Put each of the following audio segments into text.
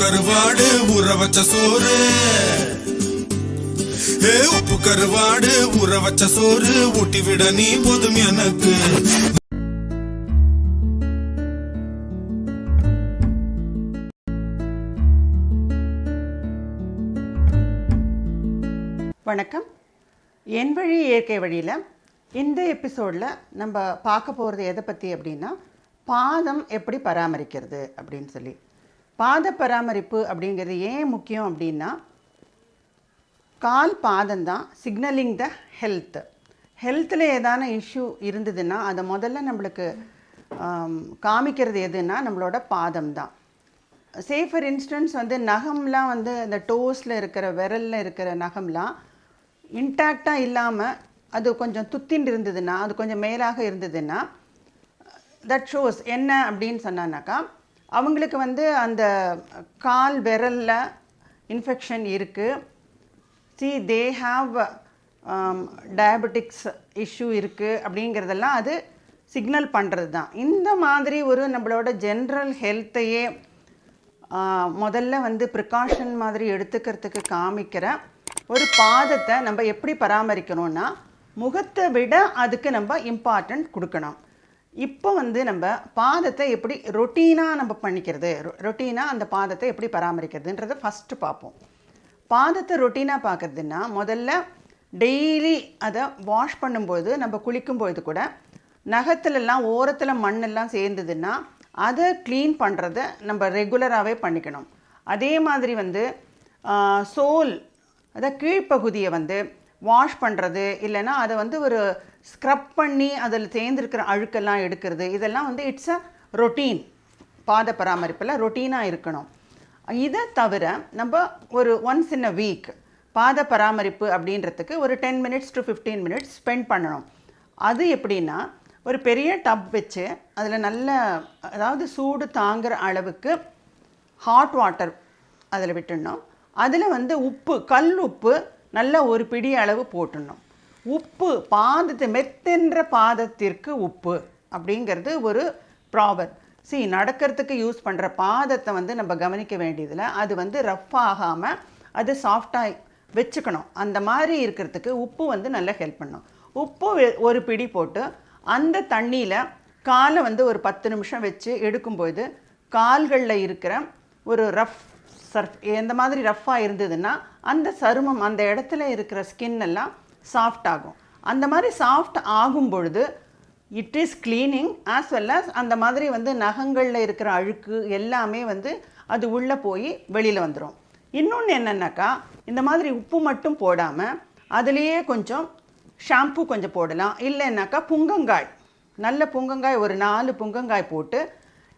கருவாடு ஊற வச்ச சோறு. ஏ உப்பு கருவாடு ஊற வச்ச சோறு. ஊட்டி விட நீ போதும் எனக்கு. வணக்கம். என் வழி இயற்கை வழியில் இந்த எபிசோடில் நம்ம பார்க்க போகிறது எதை பற்றி அப்படின்னா பாதம் எப்படி பராமரிக்கிறது அப்படின்னு சொல்லி. பாத பராமரிப்பு அப்படிங்கிறது ஏன் முக்கியம் அப்படின்னா கால் பாதம் தான் சிக்னலிங் த ஹெல்த் ஹெல்த்தில் ஏதான இஷ்யூ இருந்ததுன்னா அதை முதல்ல நம்மளுக்கு காமிக்கிறது எதுன்னா நம்மளோட பாதம் தான். சே ஃபார் இன்ஸ்டன்ஸ் வந்து நகம்லாம் வந்து இந்த டோஸில் இருக்கிற விரலில் இருக்கிற நகம்லாம் இன்டாக்டாக இல்லாமல் அது கொஞ்சம் துத்தின்னு இருந்ததுன்னா அது கொஞ்சம் மேலாக இருந்ததுன்னா தட் ஷோஸ் என்ன அப்படின்னு சொன்னான்னாக்கா அவங்களுக்கு வந்து அந்த கால் விரலில் இன்ஃபெக்ஷன் இருக்குது see they have diabetics um, issue இருக்குது அப்படிங்கிறதெல்லாம் அது சிக்னல் பண்ணுறது தான் இந்த மாதிரி ஒரு நம்மளோட ஜென்ரல் ஹெல்த்தையே முதல்ல வந்து ப்ரிகாஷன் மாதிரி எடுத்துக்கிறதுக்கு காமிக்கிற ஒரு பாதத்தை நம்ம எப்படி பராமரிக்கணும்னா முகத்தை விட அதுக்கு நம்ம இம்பார்ட்டன்ட் கொடுக்கணும். இப்போ வந்து நம்ம பாதத்தை எப்படி ரொட்டீனாக நம்ம பண்ணிக்கிறது? ரொட்டீனாக அந்த பாதத்தை எப்படி பராமரிக்கிறதுன்றதை ஃபஸ்ட்டு பார்ப்போம். பாதத்தை ரொட்டீனாக பார்க்குறதுன்னா முதல்ல டெய்லி அதை வாஷ் பண்ணும்போது நம்ம குளிக்கும்போது கூட நகத்துலலாம் ஓரத்தில் மண்ணெல்லாம் சேர்ந்ததுன்னா அதை க்ளீன் பண்ணுறத நம்ம ரெகுலராகவே பண்ணிக்கணும். அதே மாதிரி வந்து சோல் அதை கீழ்ப்பகுதியை வந்து வாஷ் பண்ணுறது இல்லைன்னா அதை வந்து ஒரு ஸ்க்ரப் பண்ணி அதில் சேர்ந்துருக்கிற அழுக்கெல்லாம் எடுக்கிறது. இதெல்லாம் வந்து இட்ஸ் அ ரொட்டீன் பாத பராமரிப்பில் ரொட்டீனாக இருக்கணும். இதை தவிர நம்ம ஒரு ஒன்ஸ் இன் அ வீக் பாத பராமரிப்பு அப்படின்றதுக்கு ஒரு ten minutes to fifteen minutes spend பண்ணணும். அது எப்படின்னா ஒரு பெரிய டப் வச்சு அதில் நல்ல அதாவது சூடு தாங்குற அளவுக்கு ஹாட் வாட்டர் அதில் விட்டுடணும். அதில் வந்து உப்பு கல் உப்பு நல்ல ஒரு பிடி அளவு போட்டுடணும். உப்பு பாதத்து மெத்தென்ற பாதத்திற்கு உப்பு அப்படிங்கிறது ஒரு ப்ராபர் சி நடக்கிறதுக்கு யூஸ் பண்ணுற பாதத்தை வந்து நம்ம கவனிக்க வேண்டியதில் அது வந்து ரஃப் ஆகாமல் அது சாஃப்டாக வச்சுக்கணும். அந்த மாதிரி இருக்கிறதுக்கு உப்பு வந்து நல்லா ஹெல்ப் பண்ணும். உப்பு ஒரு பிடி போட்டு அந்த தண்ணியில் காலை வந்து ஒரு பத்து நிமிஷம் வச்சு எடுக்கும்போது கால்களில் இருக்கிற ஒரு ரஃப் சர்ஃப் எந்த மாதிரி ரஃப்பாக இருந்ததுன்னா அந்த சருமம் அந்த இடத்துல இருக்கிற ஸ்கின் எல்லாம் சாஃப்ட் ஆகும். அந்த மாதிரி சாஃப்ட் ஆகும் பொழுது it is cleaning as well as அந்த மாதிரி வந்து நகங்களில் இருக்கிற அழுக்கு எல்லாமே வந்து அது உள்ளே போய் வெளியில் வந்துடும் இன்னொன்று என்னென்னாக்கா இந்த மாதிரி உப்பு மட்டும் போடாமல் அதுலேயே கொஞ்சம் ஷாம்பு கொஞ்சம் போடலாம். இல்லைன்னாக்கா புங்கங்காய். நல்ல புங்கங்காய் ஒரு நாலு புங்கங்காய் போட்டு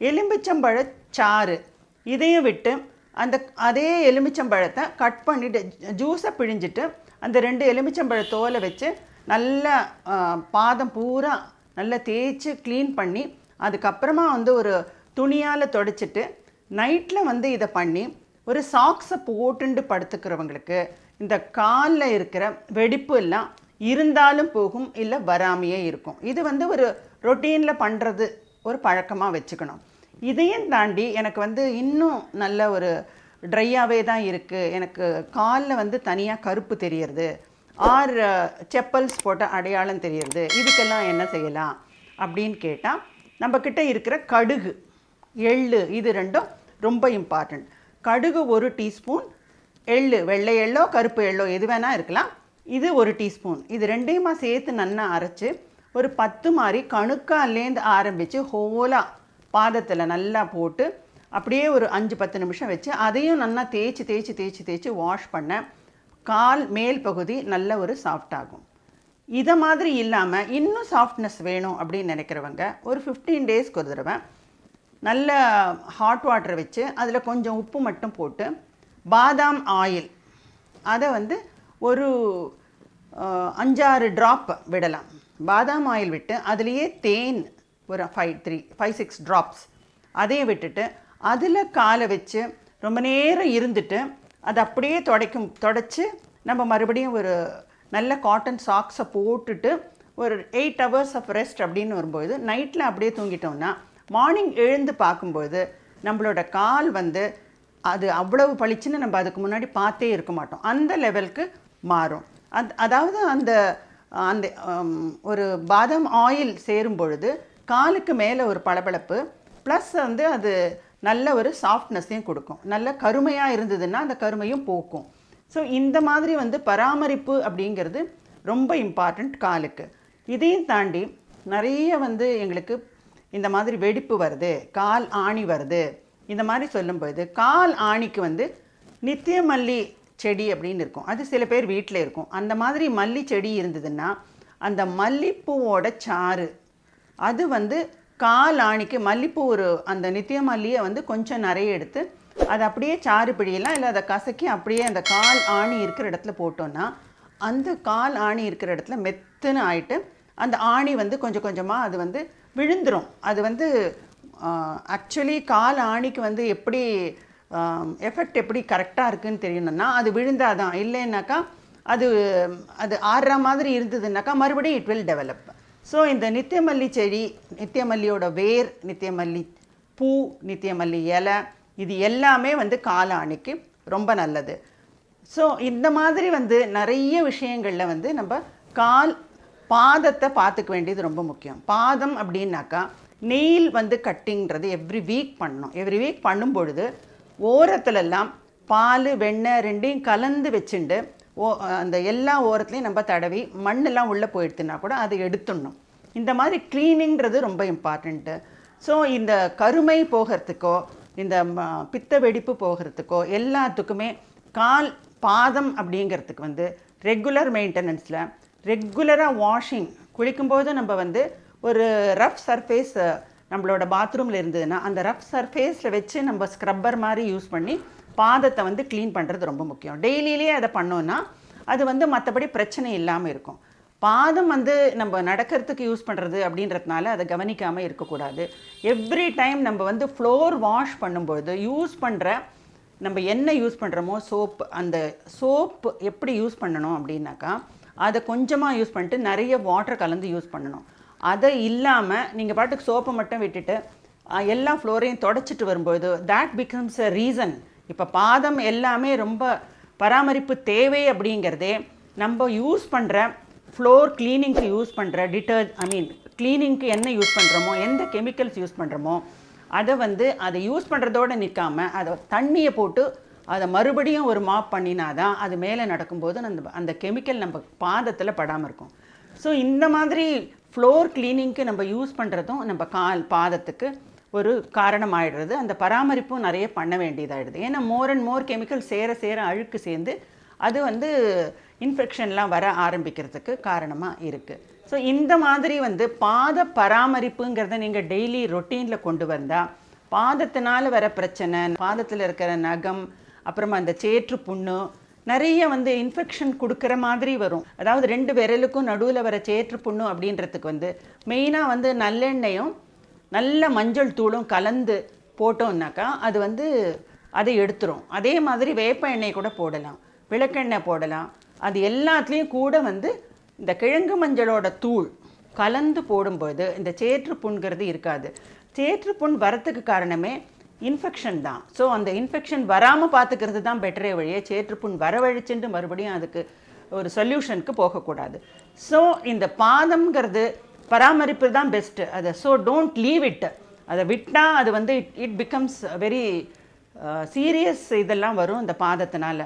எலும்பிச்சம்பழ சாறு இதையும் விட்டு அந்த அதே எலுமிச்சம்பழத்தை கட் பண்ணிவிட்டு ஜூஸை பிழிஞ்சிட்டு அந்த ரெண்டு எலுமிச்சம்பழ தோலை வச்சு நல்லா பாதம் பூரா நல்லா தேய்ச்சி க்ளீன் பண்ணி அதுக்கப்புறமா வந்து ஒரு துணியால் தொடச்சிட்டு நைட்டில் வந்து இதை பண்ணி ஒரு சாக்ஸை போட்டுண்டு படுத்துக்கிறவங்களுக்கு இந்த காலில் இருக்கிற வெடிப்பு எல்லாம் இருந்தாலும் போகும் இல்லை வராமையே இருக்கும். இது வந்து ஒரு ரொட்டீனில் பண்ணுறது ஒரு பழக்கமாக வச்சுக்கணும். இதையும் தாண்டி எனக்கு வந்து இன்னும் நல்ல ஒரு ட்ரையாகவே தான் இருக்குது எனக்கு காலில் வந்து தனியாக கருப்பு தெரியறது. ஆர் செப்பல்ஸ் போட்ட அடையாளம் தெரியறது. இதுக்கெல்லாம் என்ன செய்யலாம் அப்படின்னு கேட்டால் நம்மக்கிட்ட இருக்கிற கடுகு எள்ளு இது ரெண்டும் ரொம்ப இம்பார்ட்டண்ட் கடுகு ஒரு டீஸ்பூன் எள்ளு வெள்ளை எள்ளோ கருப்பு எள்ளோ எது வேணால் இருக்கலாம். இது ஒரு டீஸ்பூன். இது ரெண்டையுமா சேர்த்து நல்லா அரைச்சி ஒரு பத்து மாதிரி கணுக்கால்லேருந்து ஆரம்பித்து ஹோலாக பாதத்தில் நல்லா போட்டு அப்படியே ஒரு அஞ்சு பத்து நிமிஷம் வச்சு அதையும் நல்லா தேய்ச்சி தேய்ச்சி தேய்ச்சி தேய்ச்சி வாஷ் பண்ண கால் மேல் பகுதி நல்ல ஒரு சாஃப்ட் ஆகும். இதை மாதிரி இல்லாமல் இன்னும் சாஃப்ட்னஸ் வேணும் அப்படின்னு நினைக்கிறவங்க ஒரு ஃபிஃப்டீன் டேஸ்க்கு ஒரு தடவை நல்ல ஹாட் வாட்டர் வச்சு அதில் கொஞ்சம் உப்பு மட்டும் போட்டு பாதாம் ஆயில் அதை வந்து ஒரு அஞ்சாறு ட்ராப் விடலாம். பாதாம் ஆயில் விட்டு அதுலேயே தேன் ஒரு five three five six drops அதையும் விட்டுட்டு அதில் காலை வச்சு ரொம்ப நேரம் இருந்துட்டு அதை அப்படியே துடைக்கும் தொடச்சி நம்ம மறுபடியும் ஒரு நல்ல காட்டன் சாக்ஸை போட்டுட்டு ஒரு எயிட் ஹவர்ஸ் ஆஃப் ரெஸ்ட் அப்படின்னு வரும்போது நைட்டில் அப்படியே தூங்கிட்டோம்னா மார்னிங் எழுந்து பார்க்கும்போது நம்மளோட கால் வந்து அது அவ்வளவு பளிச்சுன்னு நம்ம அதுக்கு முன்னாடி பார்த்தே இருக்க மாட்டோம். அந்த லெவலுக்கு மாறும். அது அதாவது அந்த அந்த ஒரு பாதாம் ஆயில் சேரும் பொழுது காலுக்கு மேலே ஒரு பளபளப்பு ப்ளஸ் வந்து அது நல்ல ஒரு சாஃப்ட்னஸையும் கொடுக்கும். நல்ல கருமையாக இருந்ததுன்னா அந்த கருமையும் போக்கும். ஸோ இந்த மாதிரி வந்து பராமரிப்பு அப்படிங்கிறது ரொம்ப இம்பார்ட்டண்ட் காலுக்கு. இதையும் தாண்டி நிறைய வந்து எங்களுக்கு இந்த மாதிரி வெடிப்பு வருது கால் ஆணி வருது. இந்த மாதிரி சொல்லும்போது கால் ஆணிக்கு வந்து நித்திய மல்லி செடி அப்படின்னு இருக்கும். அது சில பேர் வீட்டில் இருக்கும். அந்த மாதிரி மல்லி செடி இருந்ததுன்னா அந்த மல்லிப்பூவோட சாறு அது வந்து கால் ஆணிக்கு மல்லிப்பூ ஒரு அந்த நித்திய மல்லியை வந்து கொஞ்சம் நிறைய எடுத்து அதை அப்படியே சாறு பிடியலாம் இல்லை அதை கசக்கி அப்படியே அந்த கால் ஆணி இருக்கிற இடத்துல போட்டோன்னா அந்த கால் ஆணி இருக்கிற இடத்துல மெத்துன்னு ஆயிட்டு அந்த ஆணி வந்து கொஞ்சம் கொஞ்சமாக அது வந்து விழுந்துரும். அது வந்து ஆக்சுவலி கால் ஆணிக்கு வந்து எப்படி எஃபெக்ட் எப்படி கரெக்டாக இருக்குதுன்னு தெரியணும்னா அது விழுந்தாதான். இல்லைன்னாக்கா அது அது ஆடுற மாதிரி இருந்ததுன்னாக்கா மறுபடியும் இட் வில் டெவலப் ஸோ இந்த நித்தியமல்லி செடி நித்தியமல்லியோட வேர் நித்தியமல்லி பூ நித்தியமல்லி இலை இது எல்லாமே வந்து காலாணிக்கு ரொம்ப நல்லது. ஸோ இந்த மாதிரி வந்து நிறைய விஷயங்களில் வந்து நம்ம கால் பாதத்தை பார்த்துக்க வேண்டியது ரொம்ப முக்கியம். பாதம் அப்படின்னாக்கா நெயில் வந்து கட்டிங்கிறது எவ்ரி வீக் பண்ணணும். எவ்ரி வீக் பண்ணும் பொழுது ஓரத்துலலாம் பால் வெண்ணெய் ரெண்டையும் கலந்து வச்சுண்டு ஓ அந்த எல்லா ஓரத்துலேயும் நம்ம தடவி மண்ணெல்லாம் உள்ளே போயிடுத்துனா கூட அதை எடுத்துடணும். இந்த மாதிரி க்ளீனிங்கிறது ரொம்ப இம்பார்ட்டண்ட்டு ஸோ இந்த கருமை போகிறதுக்கோ இந்த ம- பித்த வெடிப்பு போகிறதுக்கோ எல்லாத்துக்குமே கால் பாதம் அப்படிங்கிறதுக்கு வந்து ரெகுலர் மெயின்டெனன்ஸில் ரெகுலராக வாஷிங் குளிக்கும்போது நம்ம வந்து ஒரு ரஃப் சர்ஃபேஸ் நம்மளோட பாத்ரூமில் இருந்ததுன்னா அந்த ரஃப் சர்ஃபேஸில் வச்சு நம்ம ஸ்க்ரப்பர் மாதிரி யூஸ் பண்ணி பாதத்தை வந்து க்ளீன் பண்ணுறது ரொம்ப முக்கியம். டெய்லியிலே அதை பண்ணோன்னா அது வந்து மற்றபடி பிரச்சனை இல்லாமல் இருக்கும். பாதம் வந்து நம்ம நடக்கிறதுக்கு யூஸ் பண்ணுறது அப்படின்றதுனால அதை கவனிக்காமல் இருக்கக்கூடாது. எவ்ரி டைம் நம்ம வந்து ஃப்ளோர் வாஷ் பண்ணும்பொழுது யூஸ் பண்ணுற நம்ம என்ன யூஸ் பண்ணுறோமோ சோப்பு அந்த சோப்பு எப்படி யூஸ் பண்ணணும் அப்படின்னாக்கா அதை கொஞ்சமாக யூஸ் பண்ணிட்டு நிறைய வாட்டர் கலந்து யூஸ் பண்ணணும். அதை இல்லாமல் நீங்கள் பாட்டுக்கு சோப்பை மட்டும் விட்டுட்டு எல்லா ஃப்ளோரையும் தொடச்சிட்டு வரும்போது தேட் பிகம்ஸ் அ ரீசன் இப்போ பாதம் எல்லாமே ரொம்ப பராமரிப்பு தேவை அப்படிங்கிறதே நம்ம யூஸ் பண்ணுற ஃப்ளோர் க்ளீனிங்க்கு யூஸ் பண்ணுற டிட்டர் ஐ மீன் க்ளீனிங்க்கு என்ன யூஸ் பண்ணுறோமோ எந்த கெமிக்கல்ஸ் யூஸ் பண்ணுறோமோ அதை வந்து அதை யூஸ் பண்ணுறதோடு நிற்காம அதை தண்ணியை போட்டு அதை மறுபடியும் ஒரு மாப் பண்ணினா தான் அது மேலே நடக்கும்போது அந்த அந்த கெமிக்கல் நம்ம பாதத்தில் படாமல் இருக்கும். ஸோ இந்த மாதிரி ஃப்ளோர் க்ளீனிங்க்கு நம்ம யூஸ் பண்ணுறதும் நம்ம கால் பாதத்துக்கு ஒரு காரணமாகிடுறது அந்த பராமரிப்பும் நிறைய பண்ண வேண்டியதாகிடுது ஏன்னா மோர் அண்ட் மோர் கெமிக்கல் சேர சேர அழுக்கு சேர்ந்து அது வந்து இன்ஃபெக்ஷன்லாம் வர ஆரம்பிக்கிறதுக்கு காரணமாக இருக்குது ஸோ இந்த மாதிரி வந்து பாத பராமரிப்புங்கிறத நீங்கள் டெய்லி ரொட்டீனில் கொண்டு வந்தால் பாதத்தினால் வர பிரச்சனை பாதத்தில் இருக்கிற நகம் அப்புறமா அந்த சேற்று புண்ணு நிறைய வந்து இன்ஃபெக்ஷன் கொடுக்குற மாதிரி வரும். அதாவது ரெண்டு விரலுக்கும் நடுவில் வர சேற்று புண்ணு அப்படின்றதுக்கு வந்து மெயினாக வந்து நல்லெண்ணெயும் நல்ல மஞ்சள் தூளும் கலந்து போட்டோம்னாக்கா அது வந்து அதை எடுத்துரும். அதே மாதிரி வேப்ப எண்ணெய் கூட போடலாம். விளக்கெண்ணெய் போடலாம். அது எல்லாத்துலேயும் கூட வந்து இந்த கிழங்கு மஞ்சளோட தூள் கலந்து போடும்போது இந்த சேற்று புண்கிறது இருக்காது. சேற்று புண் வரத்துக்கு காரணமே இன்ஃபெக்ஷன் தான். ஸோ அந்த இன்ஃபெக்ஷன் வராமல் பார்த்துக்கிறது தான் பெட்டரே வழியே. சேற்றுப்புண் வரவழிச்சுட்டு மறுபடியும் அதுக்கு ஒரு சொல்யூஷனுக்கு போகக்கூடாது. ஸோ இந்த பாதம்ங்கிறது பராமரிப்பு தான் பெஸ்ட்டு அதை ஸோ டோன்ட் லீவ் இட் அதை விட்டால் அது வந்து it it becomes very serious இதெல்லாம் வரும் இந்த பாதத்தினால.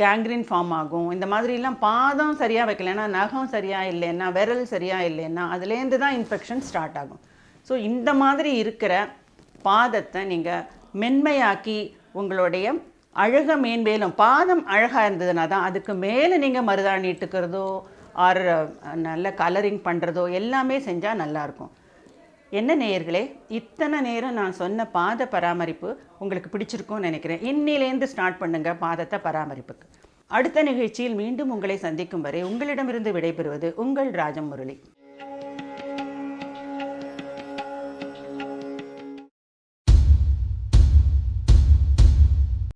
கேங்க்ரின் ஃபார்ம் ஆகும். இந்த மாதிரிலாம் பாதம் சரியாக வைக்கலைன்னா நகம் சரியாக இல்லைன்னா விரல் சரியாக இல்லைன்னா அதுலேருந்து தான் இன்ஃபெக்ஷன் ஸ்டார்ட் ஆகும். ஸோ இந்த மாதிரி இருக்கிற பாதத்தை நீங்கள் மென்மையாக்கி உங்களுடைய அழக மேன்மேலும் பாதம் அழகாக இருந்ததுன்னா தான் அதுக்கு மேலே நீங்கள் மருதாணி இட்டுக்கிறதோ ஆர் நல்ல கலரிங் பண்ணுறதோ எல்லாமே செஞ்சால் நல்லாயிருக்கும் என்ன நேயர்களே இத்தனை நேரம் நான் சொன்ன பாத பராமரிப்பு உங்களுக்கு பிடிச்சிருக்கும்னு நினைக்கிறேன். இன்னிலேருந்து ஸ்டார்ட் பண்ணுங்கள் பாதத்தை பராமரிப்புக்கு. அடுத்த நிகழ்ச்சியில் மீண்டும் உங்களை சந்திக்கும் வரை உங்களிடமிருந்து விடைபெறுவது உங்கள் ராஜமுரளி.